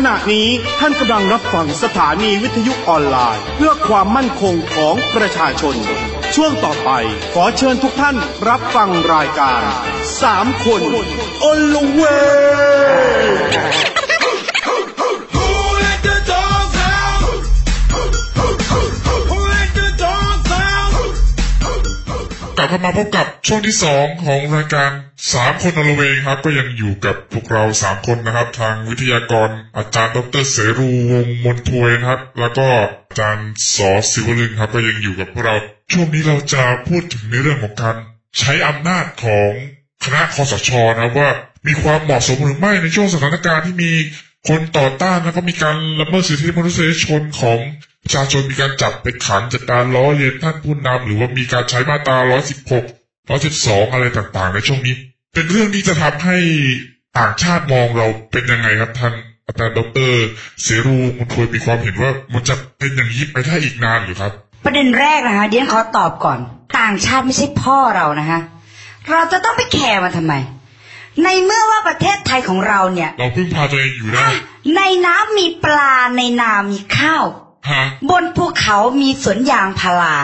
ขณะนี้ท่านกำลังรับฟังสถานีวิทยุออนไลน์ เพื่อความมั่นคงของประชาชน ช่วงต่อไปขอเชิญทุกท่านรับฟังรายการสามคนอลเกลับเข้ามาพบกับช่วงที่สองของรายการสามคนอลเวงครับ ก็ยังอยู่กับพวกเราสามคนนะครับ ทางวิทยากรอาจารย์ดรเสรูวงมนทวยนะครับ แล้วก็อาจารย์สอศิวลึงครับ ก็ยังอยู่กับพวกเรา ช่วงนี้เราจะพูดถึงในเรื่องของการใช้อำนาจของคณะคอสชนะครับว่ามีความเหมาะสมหรือไม่ในช่วงสถานการณ์ที่มีคนต่อต้านแล้วก็มีการละเมิดสิทธิมนุษยชนของ ประชาชนมีการจับไปขังจากการล้อเลียนท่านผู้นำหรือว่ามีการใช้มาตรา116 112อะไรต่างๆ ในช่วงนี้ เป็นเรื่องที่จะทำให้ต่างชาติมองเราเป็นยังไงครับท่านอาจารย์ดรเสรูมุนทวยมีความเห็นว่ามันจะเป็นอย่างนี้ไปได้อีกนานหรือครับ ประเด็นแรกนะคะเดียนขอตอบก่อน ต่างชาติไม่ใช่พ่อเรานะคะเราจะต้องไปแคร์มันทำไม ในเมื่อว่าประเทศไทยของเราเนี่ย เราพึ่งพาตัวเองอยู่ได้ในน้ำมีปลาในนามีข้าวฮะ บนภูเขามีสวนยางพารา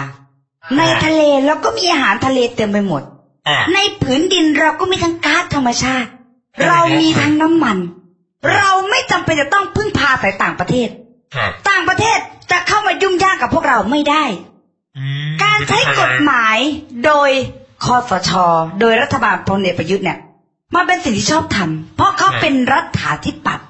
ในทะเลเราก็มีอาหารทะเลเต็มไปหมดอ่าในผืนดินเราก็มีทั้งก๊าซธรรมชาติ เรามีทั้งน้ำมัน เราไม่จำเป็นจะต้องพึ่งพาสายต่างประเทศครับต่างประเทศจะเข้ามายุ่งยากกับพวกเราไม่ได้อืมการใช้กฎหมายโดยคอสช โดยรัฐบาลพลเอกประยุทธ์เนี่ย มันเป็นสิ่งที่ชอบทำเพราะเขาเป็นรัฐาธิปัตย์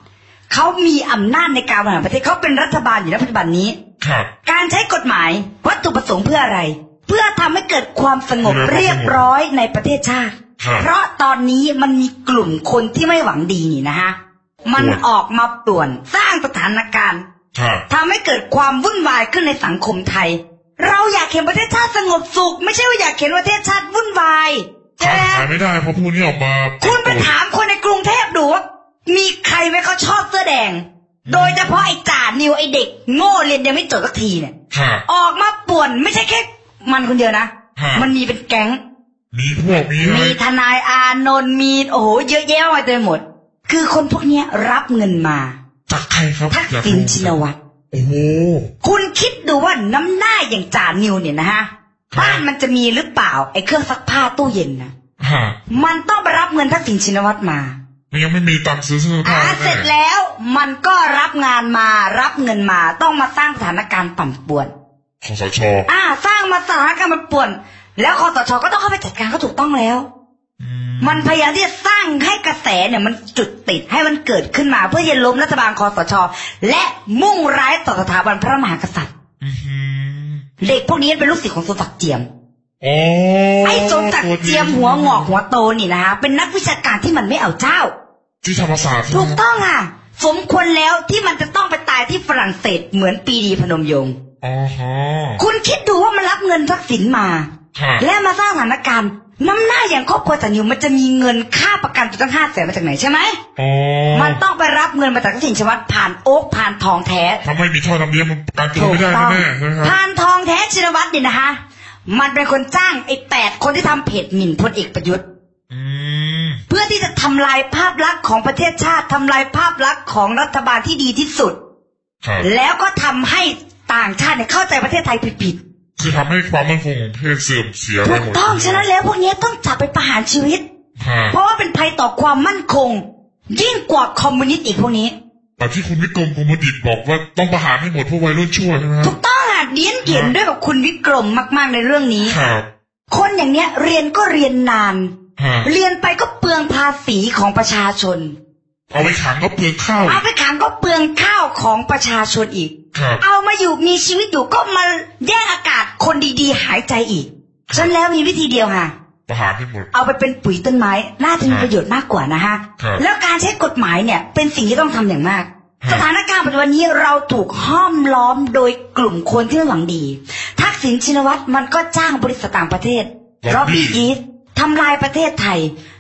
เขามีอำนาจในการบริหารประเทศเขาเป็นรัฐบาลอยู่ในปัจจุบันนี้ครับการใช้กฎหมายวัตถุประสงค์เพื่ออะไร เพื่อทำให้เกิดความสงบเพื่อความสงบเรียบร้อยในประเทศชาติครับเพราะตอนนี้มันมีกลุ่มคนที่ไม่หวังดีนี่นะฮะมันป่วนออกมาป่วนสร้างสถานการณ์ครับทำให้เกิดความวุ่นวายขึ้นในสังคมไทย เราอยากเห็นประเทศชาติสงบสุข ไม่ใช่ว่าอยากเห็นประเทศชาติวุ่นวายใช่ค้าไหมขายไม่ได้เพราะพวกนี้ออกมา คุณไปถามคนในกรุงเทพดูว่า มีใครไหมเขาชอบเสื้อแดง โดยเฉพาะไอ้จ่านิวไอ้เด็ก โง่เรียนยังไม่จบสักทีเนี่ยครับออกมาป่วนไม่ใช่แค่ มันคนเดียวนะฮะมันมีเป็นแก๊ง มีพวกมีอะไรมีทนายอานนท์มีโอ้โหเยอะแยะมากมายเต็มไปหมด คือคนพวกเนี้ยรับเงินมาจากใครครับทักอยากษิณรู้ชินวัตรโอ้โหคุณคิดดูว่าน้ำหน้าอย่างจ่านิวเนี่ยนะฮะครับบ้านมันจะมีหรือเปล่าไอ้เครื่องซักผ้าตู้เย็นนะฮะมันต้องไปรับเงินทักษิณชินวัตรมา มันยังไม่มีตังค์ซื้อเสื้อผ้าอ่าแน่เสร็จแล้วมันก็รับงานมารับเงินมาต้องมาสร้างสถานการณ์ปั่นป่วนคอสชอ่า สร้างมาสถานการณ์ปั่นป่วน แล้วคอสชก็ต้องเข้าไปจัดการเขาถูกต้องแล้วอืมมันพยายามที่จะสร้างให้กระแสเนี่ยมันจุดติดให้มันเกิดขึ้นมา เพื่อจะล้มรัฐบาลคอสช และมุ่งร้ายต่อสถาบันพระมหากษัตริย์อื้อหือเด็กพวกนี้เป็นลูกศิษย์ของสมศักดิ์เจียมโอ้ไอ้สมศักดิ์เจียมหัวงอกหัวโตนี่นะฮะเป็นนักวิชาการที่มันไม่เอาเจ้า ที่ธรรมศาสตร์ใช่ไหมถูกต้องอะ สมควรแล้วที่มันจะต้องไปตายที่ฝรั่งเศสเหมือนปีดีพนมยงค์อ๋อฮะคุณคิดดูว่ามันรับเงินทักษิณมา ค่ะและมาสร้างสถานการณ์น้ำหน้าอย่างครอบครัวจันยูมันจะมีเงินค่าประกันตัวตั้งห้าแสนมาจากไหนใช่ไหม อ๋อมันต้องไปรับเงินมาจากทักษิณชินวัตรผ่านโอ๊กผ่านทองแท้ทำให้มีท่อน้ำเลี้ยงมันประกันตัวไม่ได้แน่ๆใช่ไหมครับผ่านทองแท้ชินวัตรเนี่ยนะคะ มันเป็นคนจ้างไอ้แปดคนที่ทำเพจหมิ่นพลเอกประยุทธ์ อืมเพื่อที่จะทำลายภาพลักษณ์ของประเทศชาติทำลายภาพลักษณ์ของรัฐบาลที่ดีที่สุดครับแล้วก็ทำให้ต่างชาติเนี่ยเข้าใจประเทศไทยผิดคือทำให้ความมั่นคงของประเทศเสื่อมเสียๆไปถูกหมดต้องฉะนั้นแล้วพวกนี้ต้องจับไปประหารชีวิตค่ะเพราะว่าเป็นภัยต่อความมั่นคง ยิ่งกว่าคอมมิวนิสต์อีกพวกนี้แบบที่คุณวิกรมกุมดิตบอกว่าต้องประหารให้หมดพวกวัยรุ่นชั่วใช่ไหมครัถูบกต้องอะเดียนเห็นด้วยกับคุณวิกรมมาก ๆในเรื่องนี้ครับคนอย่างเนี้ยเรียนก็เรียนนานฮะ เรียนไปก็เปลืองภาษีของประชาชน เอาไปขังก็เปลืองข้าว เอาไปขังก็เปลืองข้าวของประชาชนอีกครับเอามาอยู่มีชีวิตอยู่ก็มาแย่งอากาศคนดีๆ หายใจอีกฉะนันแล้วมีวิธีเดียวค่ะประหารให้หมดเอาไปเป็นปุ๋ยต้นไม้ น่าจะมีประโยชน์มากกว่านะฮะครับแล้วการใช้กฎหมายเนี่ยเป็นสิ่งที่ต้องทำอย่างมากครับสถานการณ์ปัจจุบันนี้เราถูกห้อมล้อมโดยกลุ่มคนที่ไม่หวังดี ทักษิณชินวัตรมันก็จ้างบริษัทต่างประเทศร็อบบี้อีส ทำลายประเทศไทย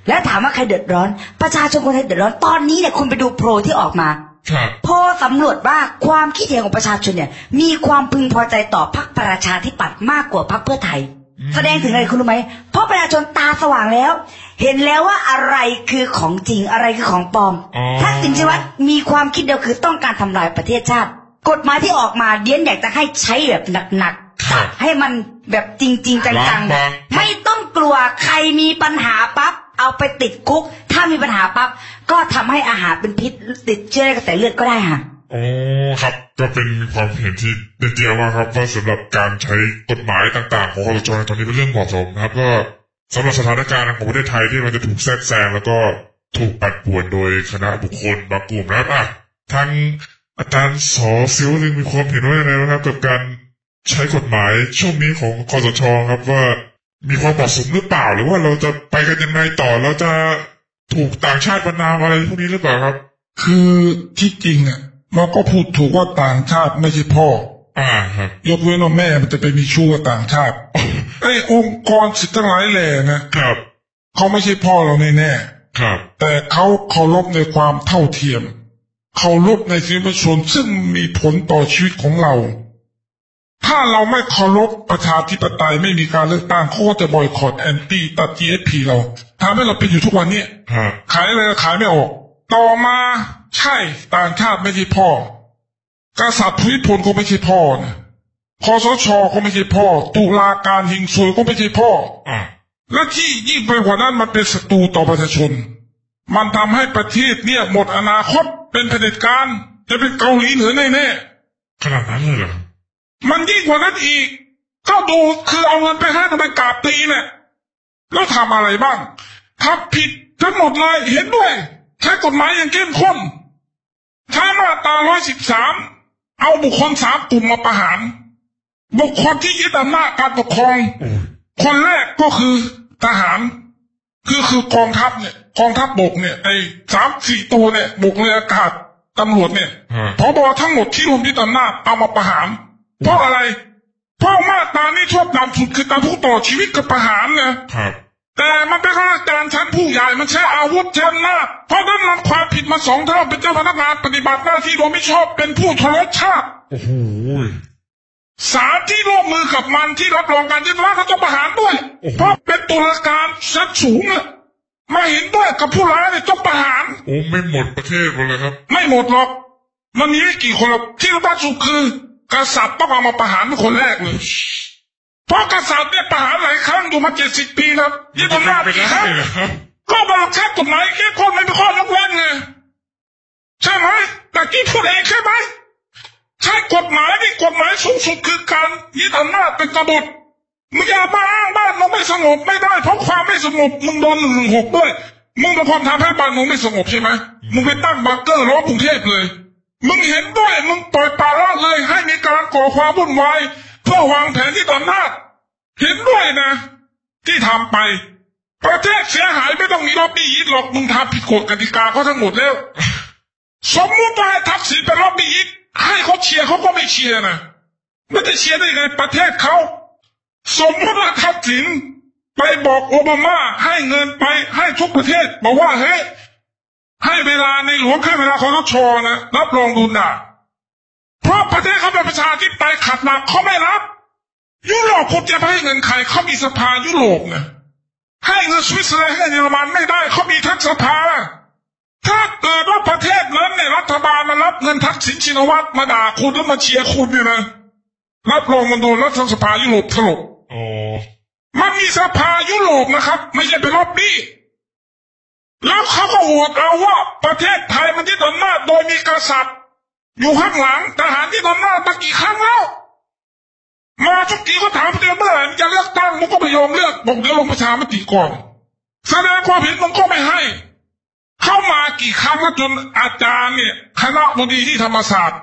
แล้วถามว่าใครเดือดร้อน ประชาชนคนไทยเดือดร้อนตอนนี้เนี่ยคุณไปดูโพลที่ออกมาครับโพลสำรวจว่าความคิดเห็นของประชาชนเนี่ย มีความพึงพอใจต่อพรรคประชาธิปัตย์มากกว่าพรรคเพื่อไทยอแสดงถึงอะไรคุณรู้ไหมเพราะประชาชนตาสว่างแล้ว เห็นแล้วว่าอะไรคือของจริงอะไรคือของปลอมอ๋อทักษิณชินวัตรมีความคิดเดียวคือต้องการทำลายประเทศชาติ กฎหมายที่ออกมาเดียนอยากจะให้ใช้แบบหนักๆ ครับให้มันแบบจริงๆจังล้างบางๆ ไม่ต้องกลัวใครมีปัญหาปั๊บเอาไปติดคุก ถ้ามีปัญหาปั๊บก็ทำให้อาหารเป็นพิษติดเชื้อในกระแสเลือดก็ได้ค่ะอ๋อครับก็เป็นความเห็นที่เด็ดเดี่ยวมากครับว่าสำหรับการใช้กฎหมายต่างๆ ของคอสชในตอนนี้เป็นเรื่องเหมาะสมนะครับ ก็สำหรับสถานการณ์ของประเทศไทยที่มันจะถูกแทรกแซงแล้วก็ถูกปัดป่วนโดยคณะบุคคลบางกลุ่มนะครับอะทางอาจารย์สอซิวลึงมีความเห็นว่ายังไงบ้างครับกับการ ใช้กฎหมายช่วงนี้ของคอสชครับว่า มีความเหมาะสมหรือเปล่า หรือว่าเราจะไปกันยังไงต่อเราจะถูกต่างชาติประนามอะไรพวกนี้หรือเปล่าครับ คือที่จริงอะมันก็พูดถูกว่าต่างชาติไม่ใช่พ่อ อ่าครับยกเว้นว่าแม่มันจะไปมีชู้กับต่างชาติไอ้องค์กรสิทธิ์ทั้งหลายแหล่นะครับเขาไม่ใช่พ่อเราแน่ครับๆแต่เขาเคารพในความเท่าเทียมเคารพในสิทธิมนุษยชนซึ่งมีผลต่อชีวิตของเรา ถ้าเราไม่เคารพประชาธิปไตยไม่มีการเลือกตั้งเขาก็จะบอยคอตแอนตี้ตัด GSP เราทำให้เราเป็นอยู่ทุกวันเนี้ยฮะขายอะไรก็ขายไม่ออก ต่อมาใช่ต่างชาติไม่ใช่พ่อกษัตริย์ภูมิพลก็ไม่ใช่พ่อนะคอสชก็ไม่ใช่พ่อ ตุลาการหิงซวยก็ไม่ใช่พ่ออ่าและที่ยิ่งไปกว่านั้นมันเป็นศัตรูต่อประชาชน มันทำให้ประเทศเนี่ยหมดอนาคตเป็นเผด็จการจะเป็นเกาหลีเหนือแน่ขนาดนั้นเลยเหรอๆ มันยิ่งกว่านั้นอีก ก็ดูคือเอาเงินไปให้ทำไมกราบตีเนี่ยแล้วทำอะไรบ้างทำผิดทั้งหมดเลยเห็นด้วยใช้กฎหมายอย่างเข้มข้นใช้มาตราร้อยสิบสามเอาบุคคลสามกลุ่มมาประหาร บุคคลที่ยึดอำนาจการปกครองโอ้ยคนแรกก็คือทหาร คือคือกองทัพเนี่ยกองทัพบกเนี่ยไอ้สามสี่ตัวเนี่ยบกเรืออากาศตำรวจเนี่ยฮะพบทั้งหมดที่รวมยึดอำนาจเอามาประหาร เพราะอะไร เพราะมาตรานี้ชอบนำสุดคือการผู้ต่อชีวิตกับประหารไงครับ แต่มันเป็นข้าราชการชั้นผู้ใหญ่มันใช้อาวุธใช้อำนาจเพราะนั้นมันความผิดมาสองเท่าเป็นเจ้าพนักงานปฏิบัติหน้าที่โดยไม่ชอบเป็นผู้ทรยศชาติโอ้โหศาลที่ร่วมมือกับมันที่รับรองการยึดอำนาจเขาต้องประหารด้วย เพราะเป็นตุลาการชั้นสูงอะมาเห็นด้วยกับผู้ร้ายเนี่ยต้องประหารโอ้ไม่หมดประเทศหมดเลยครับ ไม่หมดหรอกมันมีไม่กี่คนหรอกที่รู้บ้านสุดคือ กษัตริย์ต้องเอามาประหารคนแรกเลยเพราะกษัตริย์เนี่ยประหารหลายครั้งอยู่มาเจ็ดสิบปีแล้วยึดอำนาจไปกี่ได้ครั้งคับก็บอกใช้กฎหมายแค่คนไม่เป็นข้อยกเว้นไงใช่ไหมแต่กี้พูดเองใช่ไหมใช้กฎหมายนี่กฎหมายสูงสุดคือการยึดอำนาจเป็นกบฏมึงอย่ามาอ้างบ้านมึงไม่สงบไม่ได้เพราะความไม่สงบมึงโดนหนึ่งหนึ่งหกด้วยมึงเป็นคนทำให้บ้านมึงไม่สงบใช่ไหมมึงไปตั้งบังเกอร์ล้อมกรุงเทพเลย มึงเห็นด้วย มึงปล่อยปละละเลยให้มีการก่อความวุ่นวายเพื่อวางแผนที่ต่อำนาจเห็นด้วยนะ ที่ทำไป ประเทศเสียหายไม่ต้องมีล็อบบี้ยิดหรอกมึงทำผิดกฎกติกาเขาทั้งหมดแล้ว สมมุติว่าให้ทักษิณเป็นล็อบบี้ยิดให้เขาเชียร์เขาก็ไม่เชียร์นะไม่จะเชียร์ได้ไงประเทศเขาสมมติว่าทักษิณไปบอกโอบามาให้เงินไปให้ทุกประเทศบอกว่าเฮ้ย ให้เวลาในหลวงให้เวลาคอสชนะรับรองดูหนาเพราะประเทศเขาเป็นประชาธิปไตยขัดหลักเขาไม่รับ ยุโรปคุณจะไปให้เงินใครเขามีสภายุโรปเนี่ยให้เงินสวิตเซอร์แลนด์ให้เยอรมันไม่ได้เขามีทั้งสภา ถ้าเกิดว่าประเทศนั้นเนี่ยรัฐบาลมารับเงินทักษิณชินวัตรมาด่าคุณแล้วมาเชียร์คุณเนี่ยนะรับรองมันโดนรัฐสภายุโรปถล่มอ๋อมันมีสภายุโรปนะครับ ไม่ใช่เป็นล็อบบี้ แล้วเขาก็โหวตเอาว่าประเทศไทยมันที่อำนาจโดยมีกษัตริย์ อยู่ข้างหลังทหารที่อำนาจมากี่ครั้งแล้วมาทุกทีก็ถามเดียวเมื่อไหร่มึงจะเลือกตั้งมึงก็ไม่ยอมเลือกบอกเดี๋ยวลงประชามติก่อนแสดงความเห็นมึงก็ไม่ให้ เข้ามากี่ครั้งแล้วจนอาจารย์เนี่ยคณะบดีที่ธรรมศาสตร์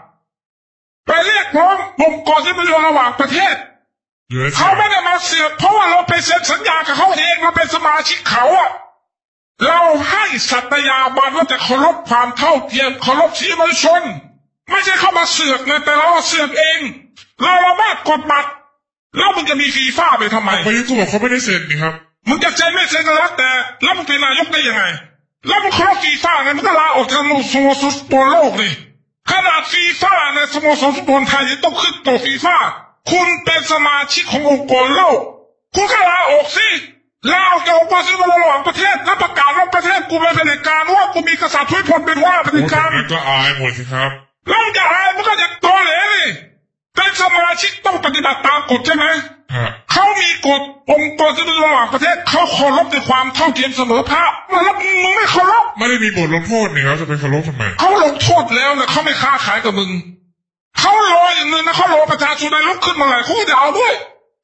ไปเรียกร้ององค์กรที่เป็นระหว่างประเทศเหลือเขาไม่ได้มาเสือกเพราะว่าเราไปเซ็นสัญญากับเขาเองเราเป็นสมาชิกเขาอะ เราให้สัตยาบันว่าจะเคารพความเท่าเทียมเคารพสิทธิมนุษยชน ไม่ใช่เข้ามาเสือกนะแต่เราเสือกเอง เราละเมิดกฎบัตรแล้วมึงจะมีฟีฟ่าไปทำไมประยุทธ์ก็บอกเขาไม่ได้เซ็นนี่ครับมึงจะเซ็นไม่เซ็นก็แล้วแต่แล้วมึงเป็นนายกได้ยังไง แล้วมึงเคารพฟีฟ่าไงมึงก็ลาออกจากสโมสรฟุตบอลโลกดิขนาดฟีฟ่าในสโมสรฟุตบอลไทยยังต้องขึ้นตัวฟีฟ่าคุณเป็นสมาชิกขององค์กรโลก คุณก็ลาออกสิ ลาออกจากองค์กรสื่อมวลชนระหว่างประเทศแล้วประกาศว่าประเทศกูเป็นเผด็จการว่ากูมีกษัตริย์ทวยพลเป็นว่าเผด็จโอ้การแต่ก็อายหมดสิครับแล้วมันจะอะไรมันก็จะตอแหลเลยเป็นสมาชิกต้องปฏิบัติตามกฎใช่ไหมฮะเขามีกฎองค์กรสื่อมวลชนระหว่างประเทศเขาเคารพในความเท่าเทียมเสมอภาคแล้วมึงไม่เคารพไม่ได้มีบทลงโทษนี่ครับจะไปเคารพทำไมเขาลงโทษแล้วนะเขาไม่ค้าขายกับมึงเขารออย่างหนึงนะเขารอประชาชนได้ลุกขึ้นมาเลยเขาก็จะเอาด้วย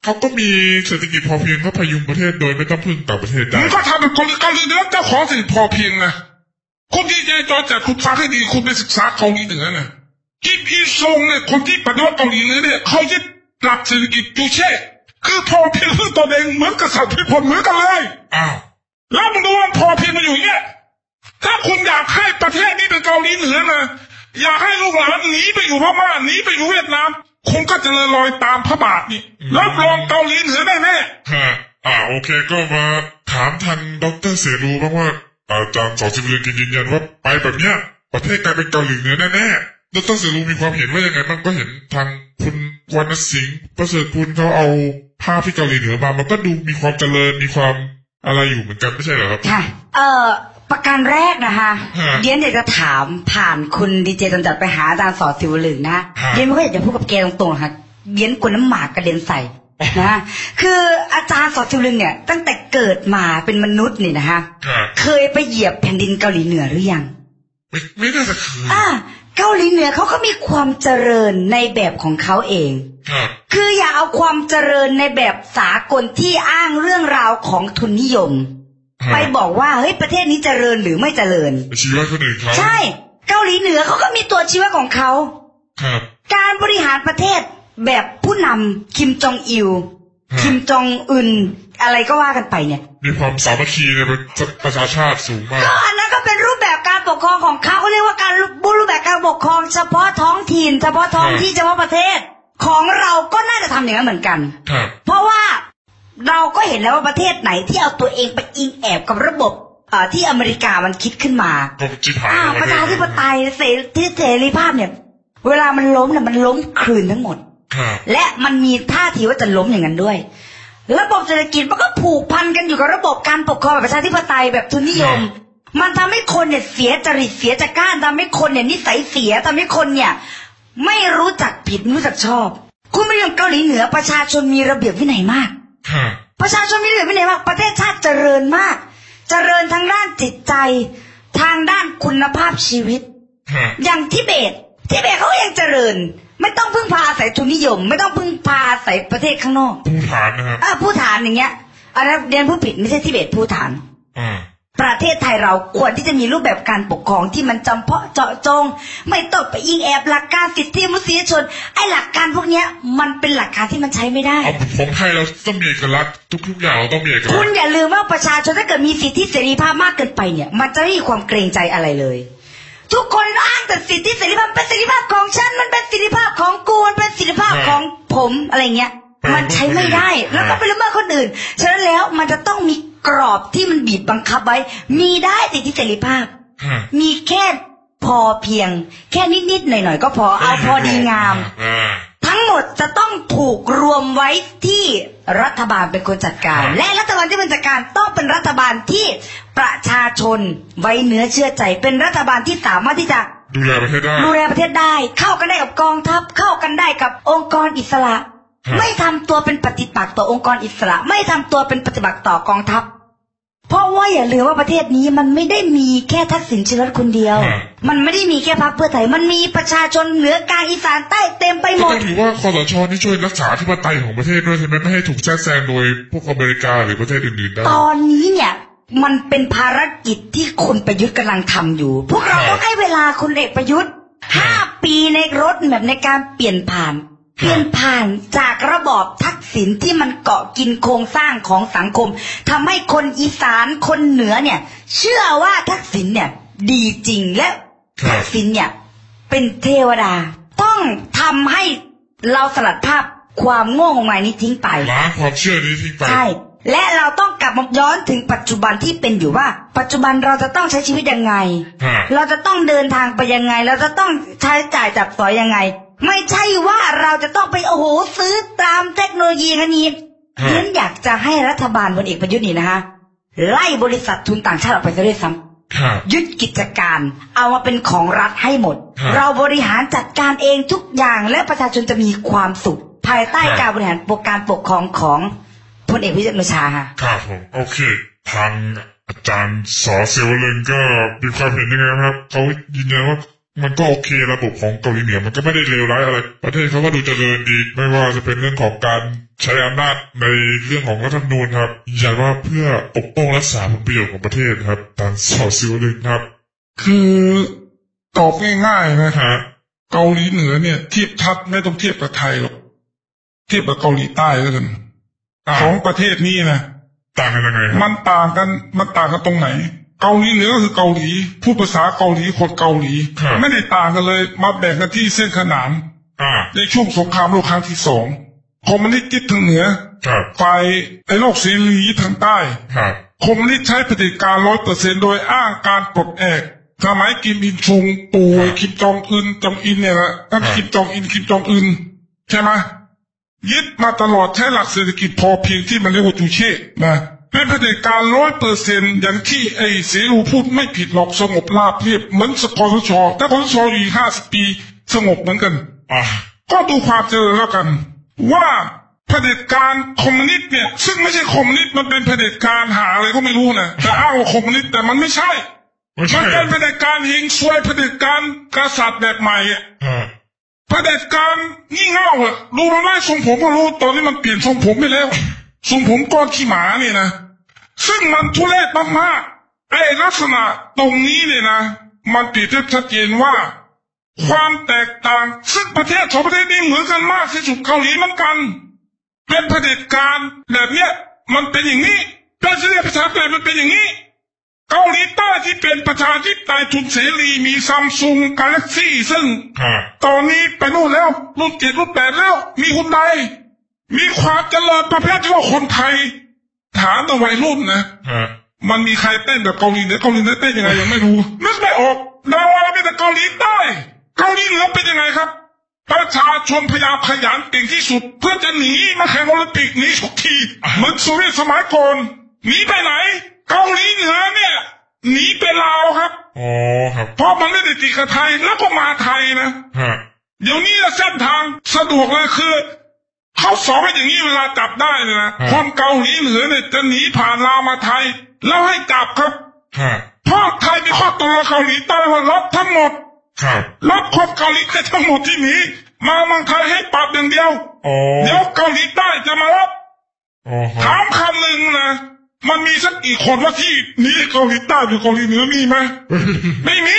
เขาก็มีเศรษฐกิจพอเพียงเขาพยุงประเทศโดยไม่ต้องพึ่งต่างประเทศได้มึงก็ทำเป็นคนเกาหลีเหนือเจ้าของเศรษฐกิจพอเพียงนะคนที่ใจจอจัดคุณฟังให้ดีคุณไปศึกษาเกาหลีเหนือนะกิมอีซงเนี่ยคนที่ปฏิวัติเกาหลีเหนือเนี่ยเขายึดหลักเศรษฐกิจจูเช่คือพอเพียงคือตัวเองเหมือนกับสัตว์พิพลเหมือนกันเลยอ้าวแล้วมึงดูว่าพอเพียงมาอยู่อย่างเงี้ยถ้าคุณอยากให้ประเทศนี้เป็นเกาหลีเหนือนะอยากให้ลูกหลานหนีไปอยู่พม่าหนีไปอยู่เวียดนาม คุณก็เจะเลยลอยตามพระบาทนี่รับรองเกาหลีเหนือแน่แน่ๆฮะอ่าโอเคก็มาถามทางดรเสรูบ้างว่า อาจารย์สอนสิบเรือนยืนยันว่าไปแบบเนี้ยประเทศกลายเป็นเกาหลีเหนือแน่ๆดรเสรูมีความเห็นว่ายังไงบ้างก็เห็นทางคุณวรรณสิงห์ประเสริฐคุณเขาเอาภาพที่เกาหลีเหนือมามันก็ดูมีความเจริญมีความอะไรอยู่เหมือนกันไม่ใช่เหรอครับค่ะเอ่อ ประการแรกนะคะฮะเดียนอยากจะถามผ่านคุณดีเจจนจัดไปหาอาจารย์สอนสิวลึงนะฮะเดียนไม่ค่อยอยากจะพูดกับแกตรงๆหรอกค่ะเดียนกลัวน้ำหมากกระเด็นใส่นะคืออาจารย์สอนสิวลึงเนี่ย ตั้งแต่เกิดมาเป็นมนุษย์นี่นะคะค่ะเคยไปเหยียบแผ่นดินเกาหลีเหนือหรือยัง ไม่ไม่น่าจะคืออ่าเกาหลีเหนือเขาก็มีความเจริญในแบบของเขาเองครับคืออย่าเอาความเจริญในแบบสากลที่อ้างเรื่องราวของทุนนิยม ฮะไปบอกว่าเฮ้ยประเทศนี้เจริญหรือไม่เจริญไปชี้ว่าคนอื่นเขาใช่ เกาหลีเหนือเขาก็มีตัวชี้วัดของเขาครับการบริหารประเทศแบบผู้นำคิมจองอิลฮะคิมจองอึนอะไรก็ว่ากันไปเนี่ย มีความสามัคคีในประชาชาติสูงมากก็อันนั้นก็เป็นรูปแบบการปกครองของเขาเขาเรียกว่าการรูปแบบการปกครองเฉพาะท้องถิ่นเฉพาะท้องที่เฉพาะประเทศของเราก็น่าจะทำอย่างนั้นเหมือนกันครับเพราะว่าเราก็เห็นแล้วว่าประเทศไหนที่เอาตัวเองไป อิงแอบกับระบบเอ่อที่อเมริกามันคิดขึ้นมาก็จิตหายอ่าทั้งประชาธิปไตยยเสรีเสรีภาพเนี่ย เวลามันล้มเนี่ยมันล้มคลืนทั้งหมดครับและมันมีท่าทีว่าจะล้มอย่างนั้นด้วย ระบบเศรษฐกิจมันก็ผูกพันกันอยู่กับระบบการปกครองแบบประชาธิปไตยแบบทุนนิยม มันทำให้คนเนี่ยเสียจริตเสียจากการทำให้คนเนี่ยนิสัยเสียทำให้คนเนี่ย ไม่รู้จักผิดไม่รู้จักชอบ คุณไม่เรื่องเกาหลีเหนือประชาชนมีระเบียบวินัยมากครับ ประชาชนมีระเบียบวินัยมากประเทศชาติเจริญมาก เจริญทางด้านจิตใจ ทางด้านคุณภาพชีวิตครับอย่างทิเบตทิเบตเขาก็ยังเจริญ ไม่ต้องพึ่งพาอาศัยทุนนิยม ไม่ต้องพึ่งพาอาศัยประเทศข้างนอกผู้ฐานนะครับอ่าผู้ฐานอย่างเงี้ยอันนั้นเรียนผู้ผิดไม่ใช่ทิเบตผู้ฐานอ่า ประเทศไทยเราควรที่จะมีรูปแบบการปกครองที่มันจำเพาะเจาะจง ไม่ต้องไปอิงแอบหลักการสิทธิมนุษยชน ไอ้หลักการพวกเนี้ยมันเป็นหลักการที่มันใช้ไม่ได้เอาของไทยเราต้องมีเอกลักษณ์ทุกๆอย่างเราต้องมีเอกลัคุกณษณ์อย่าลืมว่าประชาชนถ้าเกิดมีสิทธิเสรีภาพมากเกินไปเนี่ย มันจะไม่มีความเกรงใจอะไรเลย ทุกคนอ้างแต่สิทธิเสรีภาพเป็นเสรีภาพของฉันมันเป็นเสรีภาพของกูมันเป็นเสรีภาพของผมอะไรเงี้ย มันใช้ไม่ได้แล้วก็ไปละเมิดคนอื่นฉะนั้นแล้วมันจะต้องมี กรอบที่มันบีบบังคับไว้ มีได้สิทธิเสรีภาพฮะมีแค่พอเพียง แค่นิดๆหน่อยๆก็พอเอาพอดีงามอ่าทั้งหมดจะต้องถูกรวมไว้ที่รัฐบาลเป็นคนจัดการครับและรัฐบาลที่เป็นจัดการต้องเป็นรัฐบาลที่ประชาชนไว้เนื้อเชื่อใจ เป็นรัฐบาลที่สามารถที่จะดูแลประเทศได้ดูแลประเทศได้ เข้ากันได้กับกองทัพ เข้ากันได้กับองค์กรอิสระครับไม่ทำตัวเป็นปฏิปักษ์ต่อองค์กรอิสระ ไม่ทำตัวเป็นปฏิบัติต่อกองทัพ เพราะว่าอย่าลืมว่าประเทศนี้มันไม่ได้มีแค่ทักษิณชินวัตรคนเดียว มันไม่ได้มีแค่พรรคเพื่อไทย มันมีประชาชนเหนือกลางอีสานใต้เต็มไปหมก็ดถือว่าคอสชนี่ช่วยรักษาอธิปไตยของประเทศด้วยใช่ไหมไม่ให้ถูกแทรกแซงโดยพวกอเมริกาหรือประเทศอื่นๆได้ตอนนี้เนี่ยมันเป็นภารกิจที่คุณประยุทธ์กำลังทำอยู่ พวกเราครับต้องให้เวลาคุณเอกประยุทธ์ห้าปีในรถแบบในการเปลี่ยนผ่าน เปลี่ยนผ่านจากระบอบทั กษิณที่มันเกาะกินโครงสร้างของสังคมทำให้คนอีสานคนเหนือเนี่ย เชื่อว่าทักษิณเนี่ย ดีจริงและครับทักษิณเนี่ย เป็นเทวดา ต้องทำให้เราสลัดภาพความโง่งมงายนี้ทิ้งไปล้างความเชื่อนี้ทิ้งไปใช่และเราต้องกลับมาย้อนถึงปัจจุบันที่เป็นอยู่ว่า ปัจจุบันเราจะต้องใช้ชีวิตยังไงฮะเราจะต้องเดินทางไปยังไง เราจะต้องใช้จ่ายจับสอยยังไง ไม่ใช่ว่าเราจะต้องไปโอ้โหซื้อตามเทคโนโลยีกันนี้ฮะฉันอยากจะให้รัฐบาลพลเอกประยุทธ์นี่นะฮะไล่บริษัททุนต่างชาติออกไปซะด้วยซ้ำครับยึดกิจการเอามาเป็นของรัฐให้หมดครับเราบริหารจัดการเองทุกอย่างและประชาชนจะมีความสุข ภายใต้ครับการบริหารปกการปกครองของพลเอกประยุทธ์จันทร์โอชาค่ะครับผมโอเคทางอาจารย์สอเซลเลนก็มีความเห็นยังไงครับเขายืนยันว่า มันก็โอเคระบบของเกาหลีเหนือมันก็ไม่ได้เลวร้ายอะไร ประเทศเขาก็ดูเจริญดี ไม่ว่าจะเป็นเรื่องของการใช้อำนาจในเรื่องของรัฐธรรมนูญครับยืนยันว่าเพื่อปกป้องรักษาผลประโยชน์ของประเทศครับอาจารย์สอเซลเลนครับ คือตอบง่ายๆนะฮะเกาหลีเหนือเนี่ยเทียบชัดไม่ต้องเทียบกับไทยหรอกเทียบกับเกาหลีใต้แล้วกันอ่าสองประเทศนี้นะต่างกันยังไงครับมันต่างกันมันต่างกันตรงไหน เกาหลีเหนือก็คือเกาหลีพูดภาษาเกาหลีคนเกาหลี ครับ ไม่ได้ต่างกันเลย มาแบ่งกันที่เส้นขนานอ่าในช่วงสงครามโลกครั้งที่สองคอมมิวนิสต์ยึดทางเหนือครับฝ่ายไอ้โลกเสรียึดทางใต้ ครับคอมมิวนิสต์ใช้ปฏิการร้อยเปอร์เซ็นโดยอ้างการปลดแอกสมัยกิมอินชุงปูคิมจองอึนจองอินเนี่ยนะนั่นคิมจองอินคิมจองอึนใช่ไหมยึดมาตลอดใช้หลักเศรษฐกิจพอเพียงที่มันเรียกว่าจูเช่นะ เป็นปฏิการร้อยเปอร์เซ็นอย่างที่ไอ้เสรีพูดไม่ผิดหรอกสงบราบเรียบเหมือนสกสชแต่คอสชอยู่ห้าสิบปีสงบเหมือนกันอ่าก็ดูความเจริญแล้วกัน ว่าเผด็จการคอมมิวนิสต์เนี่ย ซึ่งไม่ใช่คอมมิวนิสต์มันเป็นเผด็จการหาอะไรก็ไม่รู้นะแต่อ้างว่าคอมมิวนิสต์แต่มันไม่ใช่ไม่ใช่มันเป็นเผด็จการเฮงซวยเผด็จการกษัตริย์แบบใหม่อะฮะเผด็จการงี่เง่าอะรู้มันได้ทรงผมก็รู้ตอนนี้มันเปลี่ยนทรงผมไปแล้ว ทรงผมก้อนขี้หมาเนี่ยนะ ซึ่งมันทุเรศมากๆไอ้ลักษณะตรงนี้เนี่ยนะ มันเปรียบเทียบชัดเจนว่า ความแตกต่างซึ่งประเทศสองประเทศนี้เหมือนกันมากที่สุดเกาหลีเหมือนกัน เป็นเผด็จการแบบเนี้ยมันเป็นอย่างนี้การเสนอประชาธิปไตยมันเป็นอย่างนี้ เกาหลีใต้ที่เป็นประชาธิปไตยทุนเสรีมีซัมซุงกาแล็กซี่ซึ่งฮะตอนนี้ไปนู่นแล้วรุ่นเจ็ดรุ่นแปดแล้ว มีคนใด มีความเจริญประเภทที่ว่าคนไทย ถามตัววัยรุ่นนะฮะมันมีใครเต้นแบบเกาหลีเหนือเกาหลีเหนือเต้นยังไงยังไม่รู้นึกไม่ออกดาราเป็นแต่เกาหลีใต้เกาหลีเหนือเป็นยังไงครับ ประชาชนพยายามขยันเก่งที่สุด เพื่อจะหนีมาแข่งโอลิมปิกหนีทุกทีเหมือนโซเวียตสมัยก่อนหนีไปไหน เกาหลีเหนือเนี่ยหนีไปลาวครับอ๋อครับเพราะมันไม่ได้ติดกับไทยแล้วก็มาไทยนะฮะเดี๋ยวนี้เส้นทางสะดวกเลยคือ เขาสอนให้อย่างนี้เวลาจับได้เนี่ยนะคนเกาหลีเหนือเนี่ยจะหนีผ่านลาวมาไทย แล้วให้จับครับฮะเพราะไทยมีข้อตกลงเกาหลีใต้ว่ารับทั้งหมดครับรับคนเกาหลีใต้ทั้งหมดที่หนีมาเมืองไทยให้ปรับอย่างเดียวอ๋อเดี๋ยวเกาหลีใต้จะมารับอ๋อคถารับมคำหนึ่งนะมันมีสักกี่คนว่าที่หนีเกาหลีใต้หรือเกาหลีเหนือมีไหมไม่มี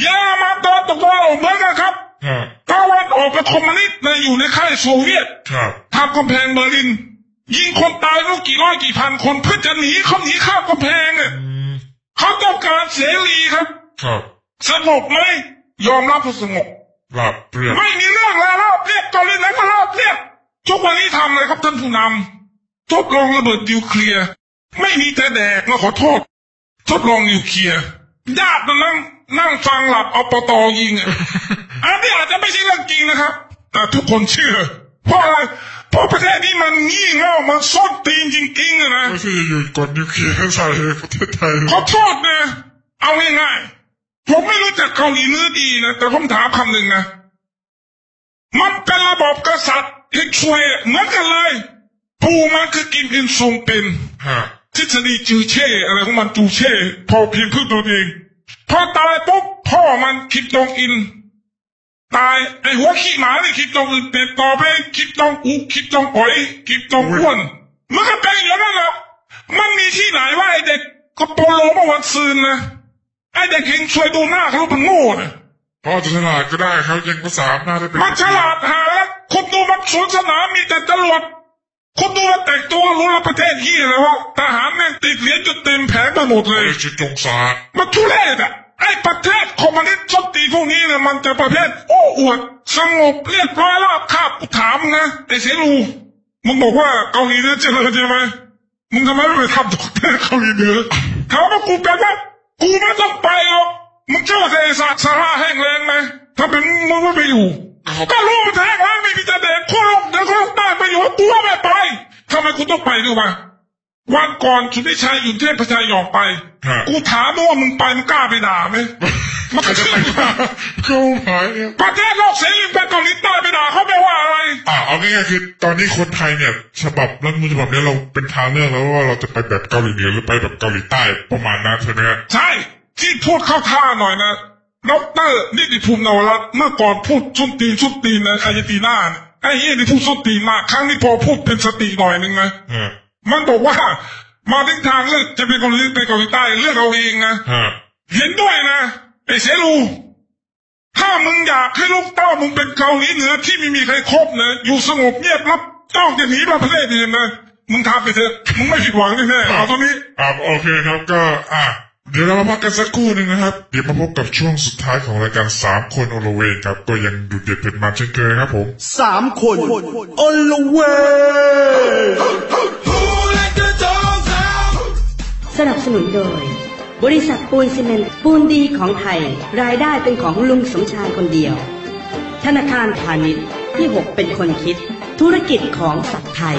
เยอรมันตอนตกลงเหมือนกันครับฮะ ตะวันออกเป็นคอมมิวนิสต์ในอยู่ในค่ายโซเวียตครับทำกำแพงเบอร์ลิน ยิงคนตายรู้กี่ร้อยกี่พันคนเพื่อจะหนีเขาหนีข้ามกำแพงอะอืมเขาต้องการเสรีครับครับสงบไหมยอมรับว่าสงบหลับเรียบไม่มีเรื่องแล้วราบเรียบเกาหลีเหนือก็ราบเรียบทุกวันนี้ทำอะไรครับท่านผู้นำทดลองระเบิดนิวเคลียร์ไม่มีแต่แดกนะขอโทษทดลองนิวเคลียร์ญาติมันนั่ง นั่งฟังหลับเอาปตอยิงอะอันนี้อาจจะไม่ใช่เรื่องจริงนะครับ แต่ทุกคนเชื่อ เพราะอะไรเพราะประเทศนี้มันงี่เง่ามันซ่อนตีนจริงๆอะนะไม่ใช่อยู่กดนิวเคลียร์ใส่ประเทศไทยขอโทษนะเอาง่ายๆผมไม่รู้จักเกาหลีเนื้อดีนะแต่ผมถามคำหนึ่งนะมันเป็นระบบกษัตริย์ที่ช่วยเหมือนกันเลยปู่มันคือกิมอินซงเป็นฮะทฤษฎีจูเช่อะไรของมันจูเช่พอเพียงพึ่งตัวเอง พอตายปุ๊บพ่อมันคิดจองอิน ตายไอ้หัวขี้หมานี่คิดจองอินเป็นต่อไปคิดจองอูคิดจองอ๋อยคิดจองอ้วนมันก็เป็นอย่างนั้นแหละมันมีที่ไหนว่าไอ้เด็กก็โปโลเมื่อวันซืนนะไอ้เด็กเฮงช่วยดูหน้าเขาเป็นโง่นะพ่อจะฉลาดก็ได้เขายังภาษาหน้าได้เป็นมันฉลาดหาแล้วคุณดูมันสวนสนามมีแต่ตำรวจ คุณดูมันแต่งตัวรู้แล้วประเทศที่อะไรวะทหารแม่งติดเหรียญจนเต็มแผงไปหมดเลยเอชุดจงซามันทุเรศอะไอ้ประเทศคอมมิวนิสต์ชอบตีพวกนี้เนี่ยมันจะประเภทโอ้อวด สงบเรียบร้อยราบคาบกูถามนะไอ้เสรูมึงบอกว่าเกาหลีเหนือเจริญใช่ไหมมึงทำไมไม่ไปทำตัวแทนเกาหลีเหนือถามว่ากูเป็นว่ากูไม่ต้องไปหรอกมึงเชื่อเศรษฐศาสตร์สาราแห้งแรงไหมถ้าเป็นมึงไม่ไปอยู่ ก็รู้มันแท้งแล้วไม่มีจะเด็กคนลงเดี๋ยวคนลงใต้ไปอยู่กูว่าไม่ไปทำำไมกูต้องไปด้วยวะวันก่อนสุนิชัยอยู่เทพประชายออกไป ฮะ กูถามด้วยว่ามึงไปมึงกล้าไปด่าไหมมันก็จะไปเข้าหายเนี่ยประเทศโลกเสรีไปเกาหลีใต้ไปด่าเขาไม่ว่าอะไร อ่าเอาง่ายๆคือ ตอนนี้คนไทยเนี่ยฉบับรัฐธรรมนูญฉบับนี้เราเป็นทางเลือกแล้วว่าเราจะไปแบบเกาหลีเหนือหรือไปแบบเกาหลีใต้ประมาณนั้นใช่ไหมฮะ ใช่ ที่พูดเข้าท่าหน่อยนะ ดอกเตอรนิติภูมินวรัตน์เมื่อก่อนพูดสุนตีนสุนตีนนะอาร์เจนตินาเนี่ยไอ้เหี้ยนี่พูดสุนตีนมากครั้งนี้พอพูดเป็นสติหน่อยหนึ่งนะฮะมันบอกว่า มาถึงทางเลือกจะเป็นเกาหลีไปเกาหลีใต้เลือกเอาเองนะฮะเห็นด้วยนะไอ้เสรูถ้ามึงอยากให้ลูกเต้ามึงเป็นเกาหลีเหนือที่ไม่มีใครครบนะอยู่สงบเงียบรับจ้องจะหนีมาประเทศอื่นนะมึงทำไปเถอะมึงไม่ผิดหวังแน่ๆเอาตรงนี้อ่าโอเคครับก็ อะ เดี๋ยวเรามาพักกันสักครู่หนึ่งนะครับ เดี๋ยวมาพบกับช่วงสุดท้ายของรายการสามคนโอโลเวงครับ ก็ยังดูเด็ดเผ็ดมันเช่นเคยครับผมสามคนอลเว Who let the dogs out? สนับสนุนโดย บริษัทปูนซีเมนต์ปูนดีของไทย รายได้เป็นของลุงสมชายคนเดียว ธนาคารพาณิชย์ที่ 6 เป็นคนคิด ธุรกิจของสัตว์ไทย